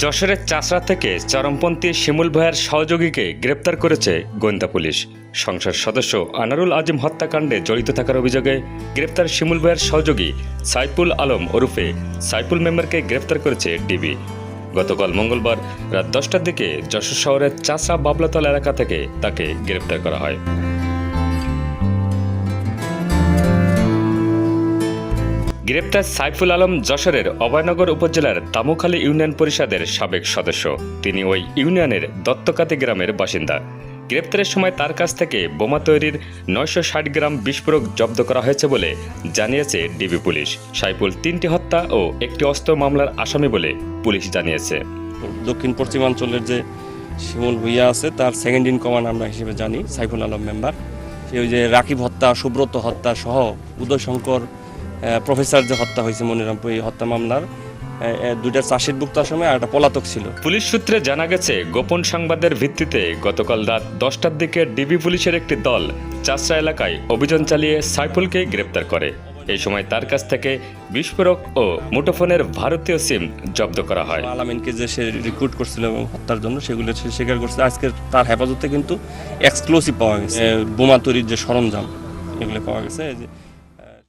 যশোরের চাষরা থেকে চরমপন্থী শিমুল ভয়ার সহযোগীকে গ্রেপ্তার করেছে গোয়েন্দা পুলিশ। সংসদ সদস্য আনারুল আজিম হত্যাকাণ্ডে জড়িত থাকার অভিযোগে গ্রেপ্তার শিমুল ভয়ার সহযোগী সাইফুল আলম ওরফে সাইফুল মেম্বারকে গ্রেপ্তার করেছে ডিবি। গতকাল মঙ্গলবার রাত দশটার দিকে যশোর শহরের চাষরা বাবলাতল এলাকা থেকে তাকে গ্রেপ্তার করা হয়। গ্রেপ্তার সাইফুল আলম যশোরের অভয়নগর উপজেলার তামুখালী ইউনিয়ন পরিষদের সাবেক সদস্য। তিনি ওই ইউনিয়নের দত্তকাতি গ্রামের বাসিন্দা। গ্রেপ্তারের সময় তার কাছ থেকে বোমা তৈরির নয়শো ষাট গ্রাম বিস্ফোরক জব্দ করা হয়েছে বলে জানিয়েছে ডিবি পুলিশ। সাইফুল তিনটি হত্যা ও একটি অস্ত্র মামলার আসামি বলে পুলিশ জানিয়েছে। দক্ষিণ পশ্চিমাঞ্চলের যে শিমুল ভুইয়া আছে, তার সেকেন্ড ইন কমান্ড আমরা হিসেবে জানি, সাইফুল আলম মেম্বার সে ওই যে রাকিব হত্যা, সুব্রত হত্যা সহ উদয়শঙ্কর প্রফেসর যে হত্যা হয়েছে মনিরামপুর এই হত্যা মামলার দুইটা চাষের বুক্ত আসামে আর একটা পলাতক ছিল। পুলিশ সূত্রে জানা গেছে গোপন সংবাদের ভিত্তিতে গতকাল রাত দশটার দিকে ডিবি পুলিশের একটি দল চাষরা এলাকায় অভিযান চালিয়ে সাইফুলকে গ্রেপ্তার করে। এই সময় তার কাছ থেকে বিস্ফোরক ও মুঠোফোনের ভারতীয় সিম জব্দ করা হয়। আলামিনকে যে সে রিক্রুট করছিল এবং হত্যার জন্য সেগুলো সে স্বীকার করছে। আজকে তার হেফাজতে কিন্তু এক্সক্লুসিভ পাওয়া গেছে। বোমা তৈরির যে সরঞ্জাম এগুলো পাওয়া গেছে।